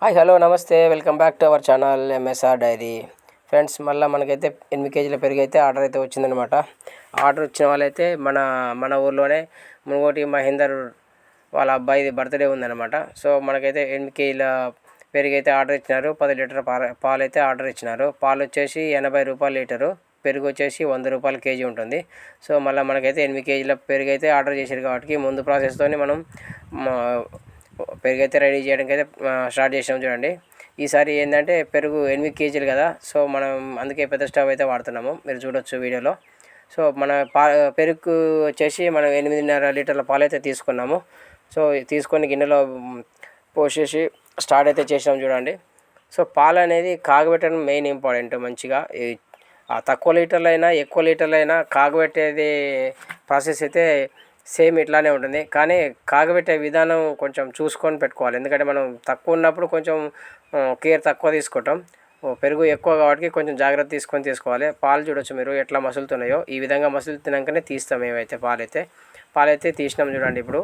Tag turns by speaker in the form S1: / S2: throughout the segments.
S1: Hi hello నమస్తే. Welcome back to our channel MSR diary. Friends మళ్ళీ మనకైతే ఎనిమిది కేజీల పెరుగు అయితే ఆర్డర్ అయితే వచ్చిందనమాట ఆర్డర్ వచ్చిన వాళ్ళైతే మన మన ఊర్లోనే మునుగోటి మహేందర్ వాళ్ళ అబ్బాయిది బర్త్డే ఉందన్నమాట. సో మనకైతే ఎనిమిది కేజీల పెరుగు అయితే ఆర్డర్ ఇచ్చినారు. పది లీటర్ పాల పాలు అయితే ఆర్డర్ ఇచ్చినారు. పాలు వచ్చేసి ఎనభై రూపాయలు లీటరు. పెరుగు వచ్చేసి వంద రూపాయల కేజీ ఉంటుంది. సో మళ్ళీ మనకైతే ఎనిమిది కేజీల పెరుగు అయితే ఆర్డర్ చేశారు కాబట్టి ముందు ప్రాసెస్తోని మనం పెరుగు అయితే రెడీ చేయడానికి అయితే స్టార్ట్ చేసాం చూడండి. ఈసారి ఏంటంటే పెరుగు ఎనిమిది కేజీలు కదా సో మనం అందుకే పెద్ద స్టవ్ అయితే వాడుతున్నాము. మీరు చూడొచ్చు వీడియోలో. సో మన పా పెరుగు వచ్చేసి మనం ఎనిమిదిన్నర లీటర్ల పాలు అయితే తీసుకున్నాము. సో తీసుకొని గిన్నెలో పోసేసి స్టార్ట్ అయితే చేసాం చూడండి. సో పాలు అనేది కాగబెట్టడం మెయిన్ ఇంపార్టెంట్ మంచిగా. ఈ తక్కువ లీటర్లైనా ఎక్కువ లీటర్లైనా కాగబెట్టేది ప్రాసెస్ అయితే సేమ్ ఇట్లానే ఉంటుంది. కానీ కాగబెట్టే విధానం కొంచెం చూసుకొని పెట్టుకోవాలి. ఎందుకంటే మనం తక్కువ ఉన్నప్పుడు కొంచెం కేర్ తక్కువ తీసుకుంటాం. ఓ, పెరుగు ఎక్కువ కాబట్టి కొంచెం జాగ్రత్త తీసుకొని తీసుకోవాలి. పాలు చూడొచ్చు మీరు ఎట్లా మసులుతున్నాయో. ఈ విధంగా మసులుతున్నాకనే తీస్తాం ఏవైతే పాలైతే. పాలైతే తీసినాం చూడండి ఇప్పుడు.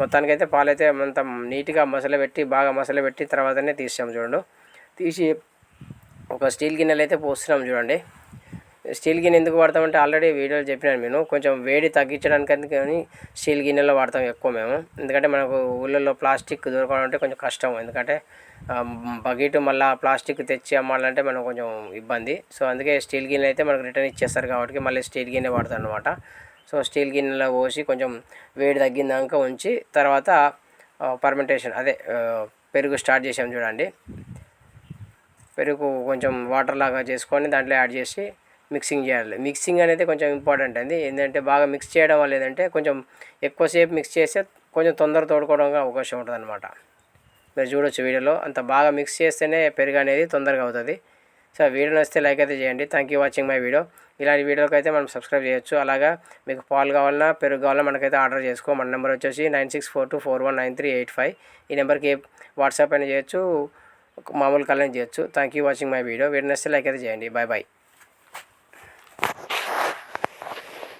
S1: మొత్తానికైతే పాలైతే అంత నీట్గా మసలబెట్టి బాగా మసలబెట్టి తర్వాతనే తీసాం చూడండి. తీసి ఒక స్టీల్ గిన్నెలు అయితే పోస్తున్నాం చూడండి. స్టీల్ గిన్నె ఎందుకు వాడతామంటే ఆల్రెడీ వీడియోలో చెప్పినాను నేను. కొంచెం వేడి తగ్గించడానికి కానీ స్టీల్ గిన్నెలో వాడతాం ఎక్కువ మేము. ఎందుకంటే మనకు ఊళ్ళల్లో ప్లాస్టిక్ దొరకడం అంటే కొంచెం కష్టం. ఎందుకంటే బకెట్ మళ్ళీ ప్లాస్టిక్ తెచ్చి అమ్మాలంటే మనం కొంచెం ఇబ్బంది. సో అందుకే స్టీల్ గిన్నె అయితే మనకు రిటర్న్ ఇచ్చేస్తారు కాబట్టి మళ్ళీ స్టీల్ గిన్నె వాడతాం అనమాట సో స్టీల్ గిన్నెలో పోసి కొంచెం వేడి తగ్గిందాక ఉంచి తర్వాత పర్మెంటేషన్ అదే పెరుగు స్టార్ట్ చేసాం చూడండి. పెరుగు కొంచెం వాటర్ లాగా చేసుకొని దాంట్లో యాడ్ చేసి మిక్సింగ్ చేయాలి. మిక్సింగ్ అనేది కొంచెం ఇంపార్టెంట్ అండి. ఏంటంటే బాగా మిక్స్ చేయడం వల్ల ఏంటంటే కొంచెం ఎక్కువసేపు మిక్స్ చేస్తే కొంచెం తొందర తోడుకోవడానికి అవకాశం ఉంటుంది అనమాట మీరు చూడొచ్చు వీడియోలో. అంత బాగా మిక్స్ చేస్తేనే పెరుగు అనేది తొందరగా అవుతుంది. సో వీడియో నచ్చితే లైక్ అయితే చేయండి. Thank you watching my video ఇలాంటి వీడియోకి అయితే మనం సబ్స్క్రైబ్ చేయొచ్చు. అలాగా మీకు పాలు కావాలన్నా పెరుగు కావాలన్నా మనకైతే ఆర్డర్ చేసుకో. మన నెంబర్ వచ్చేసి nine six four two four one nine three eight five. ఈ నెంబర్కి వాట్సాప్ అయినా చేయొచ్చు. మామూలు కాల్ చేయొచ్చు. Thank you watching my video video నచ్చితే లైక్ అయితే చేయండి. Bye bye